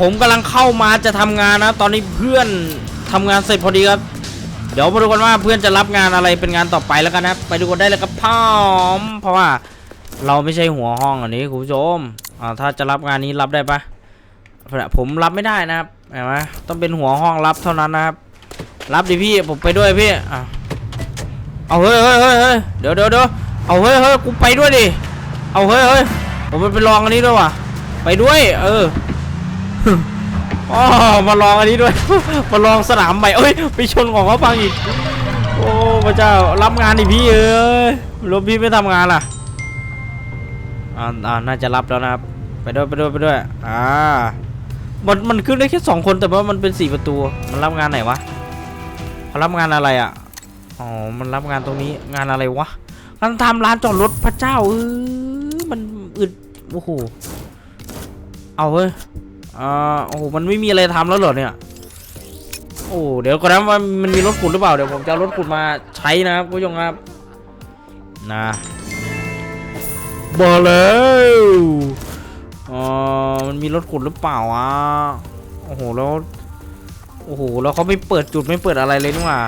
ผมกำลังเข้ามาจะทำงานนะ ตอนนี้เพื่อนทำงานเสร็จพอดีครับ เดี๋ยวมาดูกันว่าเพื่อนจะรับงานอะไรเป็นงานต่อไปแล้วกันนะ ไปดูกันได้เลยครับพ่อมเพราะว่าเราไม่ใช่หัวห้องอันนี้คุณผู้ชมอ่าถ้าจะรับงานนี้รับได้ปะผมรับไม่ได้นะครับเห็นไหมต้องเป็นหัวห้องรับเท่านั้นนะครับ รับดิพี่ผมไปด้วยพี่อะเอาเฮ้ยเฮ้ยเฮ้ยเฮ้ยเดี๋ยวเดี๋ยวเดี๋ยวเอาเฮ้ยเฮ้ยกูไปด้วยดิเอาเฮ้ยเฮ้ยผมไปลองอันนี้ด้วยว่ะไปด้วย เออ อ๋อมาลองอันนี้ด้วย มาลองสนามใหม่เอ้ย ไปชนของเขาพังอีก โอ้พระเจ้ารับงานดิพี่เอ้ยรถพี่ไม่ทำงานล่ะอ่าอ่าน่าจะรับแล้วนะครับ ไปด้วยไปด้วยไปด้วย อ่า มันมันขึ้นได้แค่สองคนแต่ว่ามันเป็นสี่ประตู มันรับงานไหนวะเขารับงานอะไรอะ อ๋อ มันรับงานตรงนี้งานอะไรวะงานทำร้านจอดรถพระเจ้าเออมันอึด โอ้โห เอาเว้ย อ่าโอ้โหมันไม่มีอะไรทำแล้วเหรอเนี่ย โอ้เดี๋ยวก่อนนะว่ามันมีรถขุดหรือเปล่าเดี๋ยวผมจะรถขุดมาใช้นะครับคุณผู้ชมครับนะบอกแล้วอ๋อมันมีรถขุดหรือเปล่าอะโอ้โหแล้วโอ้โหแล้วเขาไม่เปิดจุดไม่เปิดอะไรเลยนี่หว่า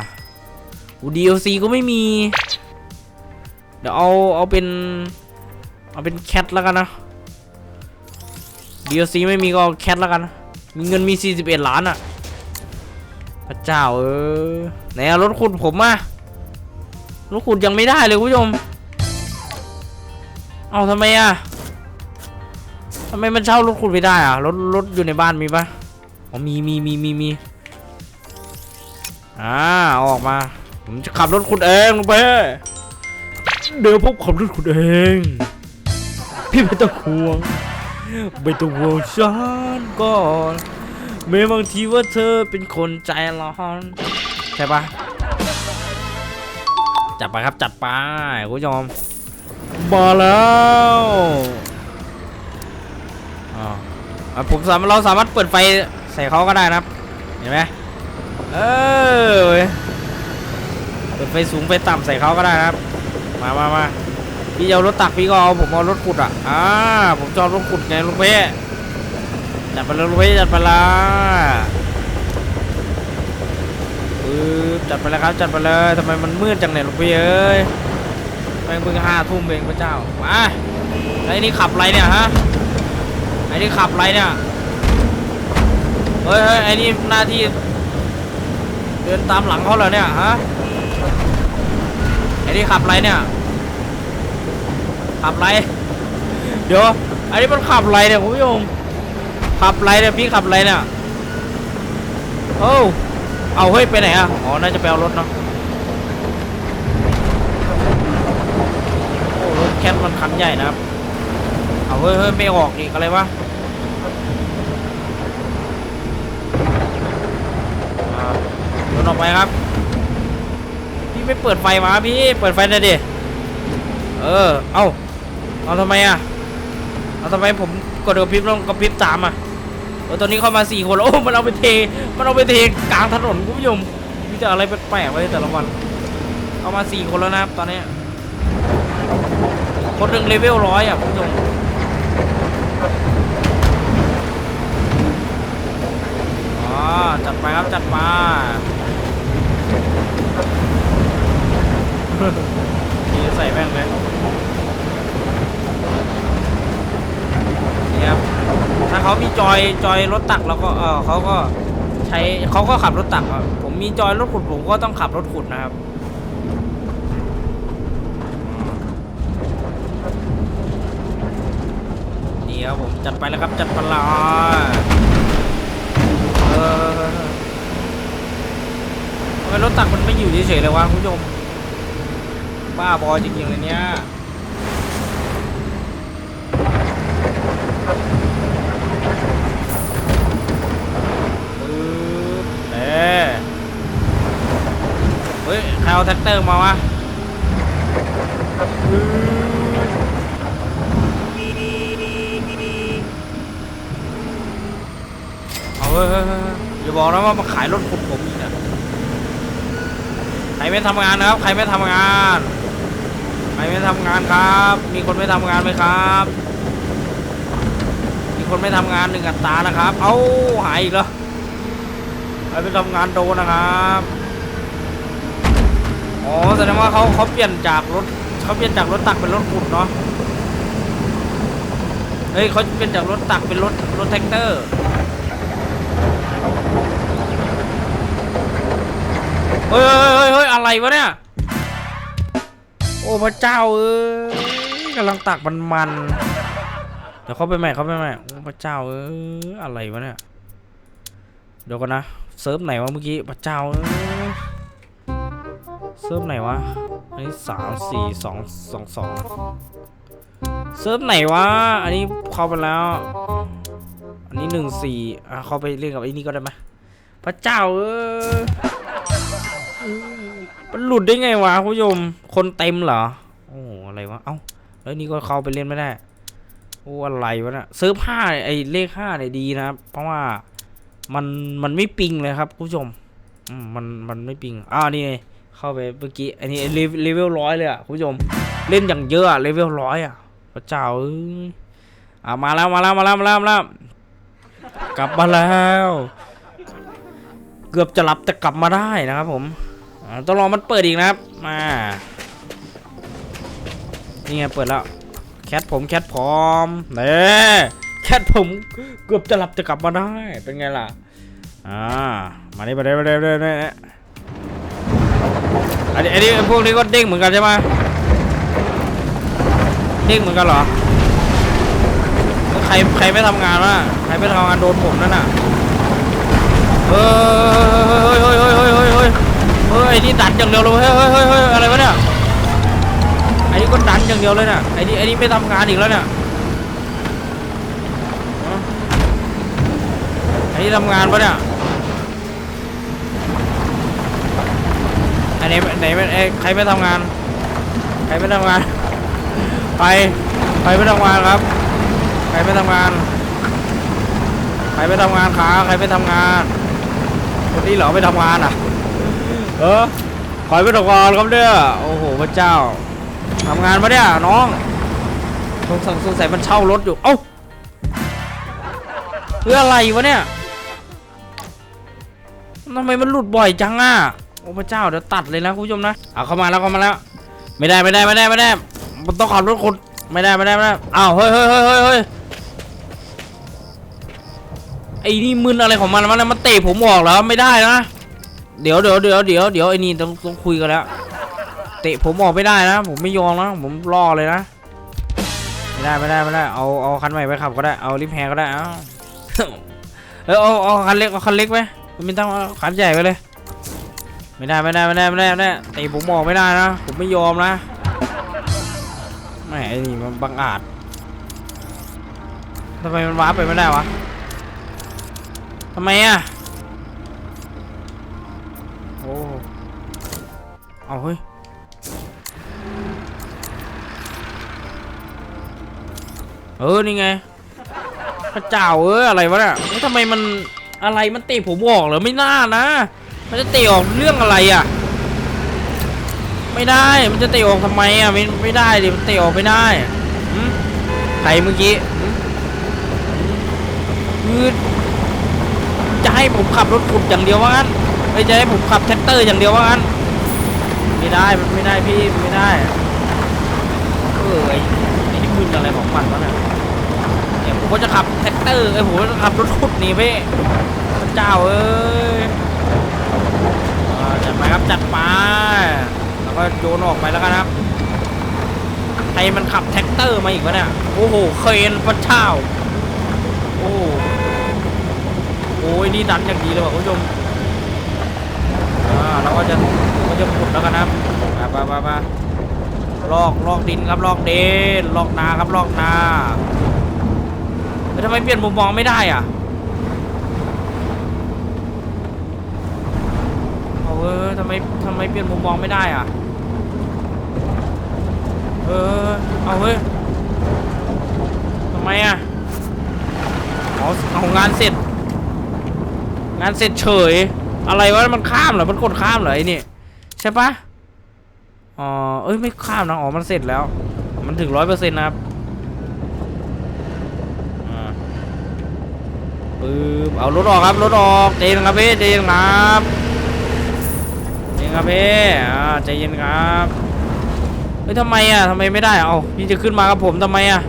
อู DLC ก็ไม่มี เดี๋ยวเอาเอาเป็น เอาเป็นแคทแล้วกันนะ DLC ไม่มีก็แคทแล้วกัน มีเงินมี 41 ล้านอะพระเจ้าเออไหนรถขุดผมอะรถขุดยังไม่ได้เลยคุณผู้ชม เอาทำไมอะทำไมมันเช่ารถขุดไม่ได้อะรถรถอยู่ในบ้านมีปะอ๋อมีมีมีมีมีอ่าออกมา ผมจะขับรถขุดเองลงไปเดี๋ยวผมขับรถขุดเอง พี่ไม่ต้องห่วง ไม่ต้องห่วงฉันก่อนแม้บางทีว่าเธอเป็นคนใจร้อนใช่ปะจัดไปครับจัดไปคุณผู้ชมมาแล้วอ่าอะผมสามารถเราสามารถเปิดไฟใส่เขาก็ได้นะครับเห็นไหมเออเว้ยเปิดไฟสูงไฟต่ำใส่เขาก็ได้นะครับ มามามา พี่เอารถตักพี่ก็เอาผมเอารถขุดอะอ่าผมจอารถขุดไงลุงเพ่จัดไปเลยลุงเพ่จัดไปละปึ๊บจัดไปแล้วครับจัดไปเลยทำไมมันมืดจังเนี่ยลุงเพ่เอ้ยแม่งเพิ่งห้าทุ่มเองพระเจ้ามาไอ้นี่ขับไรเนี่ยฮะไอ้นี่ขับไรเนี่ยเฮ้ยไอ้นี่หน้าที่เดินตามหลังเขาเหรอเนี่ยฮะไอ้นี่ขับไรเนี่ย ขับไร เดี๋ยว อันนี้มันขับไรเนี่ยคุณผู้ชมขับไรเนี่ยพี่ขับไรเนี่ยโอ้เอาเฮ้ยไปไหนอะอ๋อน่าจะไปเอารถเนาะโอ้รถแคทมันคันใหญ่นะครับเอาเฮ้ยเฮ้ยไม่ออกอีกอะไรวะอ่าเดินออกไปครับ พี่ไม่เปิดไฟมาพี่เปิดไฟหน่อยดิเออ เอา เอาทำไมอะเอาทำไมผมกดกระพริบแล้วกระพริบตามอะเออตอนนี้เข้ามาสี่คนแล้วโอ้มันเอาไปเท มันเอาไปเทกลางถนนคุณผู้ชมมีแต่อะไรแปลกๆไว้แต่ละวันเข้ามาสี่คนแล้วนะครับตอนนี้คนหนึ่งเลเวลร้อยอะคุณผู้ชมอ๋อจัดไปครับจัดมานี่ใส่แม่งเลย ครับถ้าเขามีจอยจอยรถตักแล้วก็เออเขาก็ใช้เขาก็ขับรถตักครับผมมีจอยรถขุดผมก็ต้องขับรถขุดนะครับนี่ครับผมจัดไปแล้วครับจัดไปละเออทำไมรถตักมันไม่อยู่เฉยๆเลยวะคุณผู้ชมบ้าบอจริงๆเลยเนี่ยปึ๊บเอ๊ะเฮ้ย ใครเอา แท็กเตอร์มาวะเอาเอย่าบอกนะว่ามาขายรถขุดผมอีกนะใครไม่ทำงานนะครับ ใครไม่ทำงาน ใครไม่ทำงานครับ มีคนไม่ทำงานไหมครับ มีคนไม่ทำงานหนึ่งอัตรานะครับ เอ้าหายอีกแล้วใครไปทำงานโดนนะครับ อ๋อแสดงว่าเขาเขาเปลี่ยนจากรถเขาเปลี่ยนจากรถตักเป็นรถขุดเนาะเฮ้ยเขาเปลี่ยนจากรถตักเป็นรถรถแท็กเตอร์เฮ้ยเฮ้ยเฮ้ยอะไรวะเนี่ยโอ้พระเจ้าเอ้ยกำลังตักมันมันเดี๋ยวเขาไปใหม่เขาไปใหม่โอ้พระเจ้าเอ้ยอะไรวะเนี่ยเดี๋ยวก่อนนะเซิร์ฟไหนวะเมื่อกี้พระเจ้าเอ้ย เซิร์ฟไหนวะ อันนี้สามสี่สองสองสองเซิร์ฟไหนวะ อันนี้เข้าไปแล้ว อันนี้หนึ่งสี่อะเข้าไปเล่นกับไอ้นี่ก็ได้ไหมพระเจ้าเอ้ยมันหลุดได้ไงวะคุณผู้ชม คนเต็มเหรอ โอ้อะไรวะ เอ้า แล้วนี่ก็เข้าไปเล่นไม่ได้ โอ้อะไรวะนะเซิร์ฟห้าไอ้เลขห้าเนี่ยดีนะครับ เพราะว่ามันมันไม่ปิงเลยครับคุณผู้ชม อืมมันมันไม่ปิงอ้านี่ไง เข้าไปเมื่อกี้ อันนี้เลเวลร้อยเลยอะคุณผู้ชม เล่นอย่างเยอะอะเลเวลร้อยอะพระเจ้าเอ้ยอะมาแล้วมาแล้วมาแล้วมาแล้วมาแล้วกลับมาแล้ว เกือบจะหลับแต่กลับมาได้นะครับผมต้องรอมันเปิดอีกนะครับ มา นี่ไงเปิดแล้ว แคทผมแคทพร้อมเน่แคทผมเกือบจะหลับจะกลับมาได้ เป็นไงล่ะ อ่า มานี่มาได้มาได้มาได้มาได้ อันนี้อันนี้พวกนี้ก็เด้งเหมือนกันใช่ไหมเด้งเหมือนกันเหรอ ใครใครไม่ทำงานวะใครไม่ทำงานโดนผมนั่นน่ะเฮ้ยเฮ้ยเฮ้ยเฮ้ยเฮ้ยเฮ้ยเฮ้ยไอ้นี่ดันอย่างเดียวเลยเฮ้ยเฮ้ยเฮ้ยเฮ้ยอะไรวะเนี่ยไอ้นี่ก็ดันอย่างเดียวเลยเนี่ยไอ้นี่ไอ้นี่ไม่ทำงานอีกแล้วเนี่ยไอ้นี่ทำงานปะเนี่ย ไอ้ไหนไหนไอ้ใครไม่ทำงาน ใครไม่ทำงานใครใครไม่ทำงานครับ ใครไม่ทำงาน ใครไม่ทำงานขาใครไม่ทำงาน คนนี้เหรอไม่ทำงานอะ เออคอยไปตกอนครับเนี่ยโอ้โหพระเจ้าทำงานปะเนี่ยน้องสงสัยสงสัยมันเช่ารถอยู่ เอ้าเพื่ออะไรวะเนี่ยทำไมมันหลุดบ่อยจังอะ อ้พระเจ้าเดี๋ยวตัดเลยนะคุณผู้ชมนะเอาเข้ามาแล้วเข้ามาแล้ว ไม่ได้ไม่ได้ไม่ได้ไม่ได้มันต้องขับรถคนไม่ได้ไม่ได้ไม่ได้อ้าวเฮ้ยเฮ้ยเฮ้ยเฮ้ยเฮ้ยไอ้นี่มึนอะไรของมันวะเนี่ยมันเตะผมออกแล้วไม่ได้นะ เดี๋ยวเดี๋ยวเดี๋ยวเดี๋ยวเดี๋ยวไอ้นี่ต้องต้องคุยกันแล้ว เตะผมออกไม่ได้นะ ผมไม่ยอมนะผมรอเลยนะไม่ได้ไม่ได้ไม่ได้เอาเอาคันใหม่ไปขับก็ได้เอาลิฟแฮก็ได้เอาเออเอาเอาคันเล็กเอาคันเล็กไปไม่ต้องเอาคันใหญ่ไปเลย ไม่ได้ไม่ได้ไม่ได้ไม่ได้ไม่ได้ตะผมออกไม่ได้นะผมไม่ยอมนะแหม่ไอ้นี่มันบังอาจทำไมมันว้าร์ปไปไม่ได้วะทำไมอะโอ้เอาเฮ้ยเออนี่ไงพระเจ้าเอออะไรวะเนี่ยเฮ้ยทำไมมันอะไรมันเตะผมออกเหรอไม่น่านะ มันจะเตะออกเรื่องอะไรอะ ไม่ได้ มันจะเตะออกทำไมอะ ไม่ไม่ได้ดิ มันเตะออกไม่ได้หืมใครเมื่อกี้คือจะให้ผมขับรถขุดอย่างเดียวว่างั้นไม่จะให้ผมขับแท็กเตอร์อย่างเดียวว่างั้น ไม่ได้ มันไม่ได้พี่ ไม่ได้ เออไอ้นี่มึนอะไรของมันวะเนี่ยเนี่ยผมก็จะขับแท็กเตอร์ไอ้ผมจะขับรถขุดนีไปพระเจ้าเอ้ย จัดไปครับจัดไปแล้วก็โยนออกไปแล้วกันครับใครมันขับแท็กเตอร์มาอีกวะเนี่ยโอ้โหเครนพระเจ้าโอ้โหยนี่ดันอย่างดีเลยว่ะคุณผู้ชมอ่าเราก็จะก็จะขุดแล้วกันครับมามามาลอกลอกดินครับลอกเดนลอกนาครับลอกนาเฮ้ยทำไมเปลี่ยนมุมมองไม่ได้อะ อาเว้ยทำไมทำไมเปลี่ยนมุมมองไม่ได้อะ เออ เอาเว้ยทำไมอะเอาเอางานเสร็จ งานเสร็จเฉย อะไรวะมันข้ามเหรอ มันกดข้ามเหรอไอ้นี่ใช่ปะอ๋อ เอ้ยไม่ข้ามนะ อ๋อ มันเสร็จแล้ว มันถึงร้อยเปอร์เซ็นต์นะครับอ่าปึ๊บเอารถออกครับรถออกใจเย็นครับพี่ใจเย็นครับ ย็นครับพี่อ่าใจเย็นครับเฮ้ยทำไมอะทำไมไม่ได้เอาพี่จะขึ้นมากับผมทำไมอะ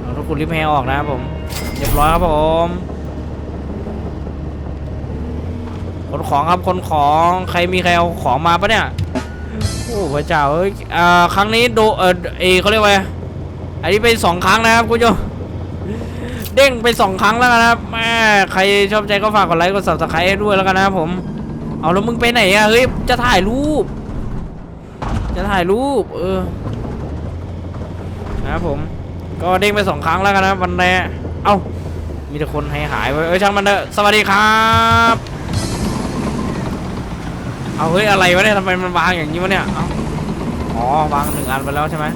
เอารถคุณริมแฮออกนะครับผมเรียบร้อยครับผมขนของครับขนของใครมีใครเอาของมาปะเนี่ยโอ้พระเจ้าเอ้ยอ่าครั้งนี้โดเออเอเขาเรียกว่าไงอันนี้เป็นสองครั้งนะครับคุณผู้ชมเด้งไปสองครั้งแล้วกันนะครับแม่ใครชอบใจก็ฝากกดไลค์กด subscribe ให้ด้วยแล้วกันนะครับผม เอาแล้วมึงไปไหนอะเฮ้ยจะถ่ายรูป จะถ่ายรูป เออนะครับผม ก็เด้งไปสองครั้งแล้วกันนะวันนี้เอ้ามีแต่คนให้หายไปเอ้ยช่างมันเถอะสวัสดีครับ เอาเฮ้ยอะไรวะเนี่ยทำไมมันวางอย่างนี้วะเนี่ยเอ้าอ๋อวางหนึ่งอันไปแล้วใช่ไหม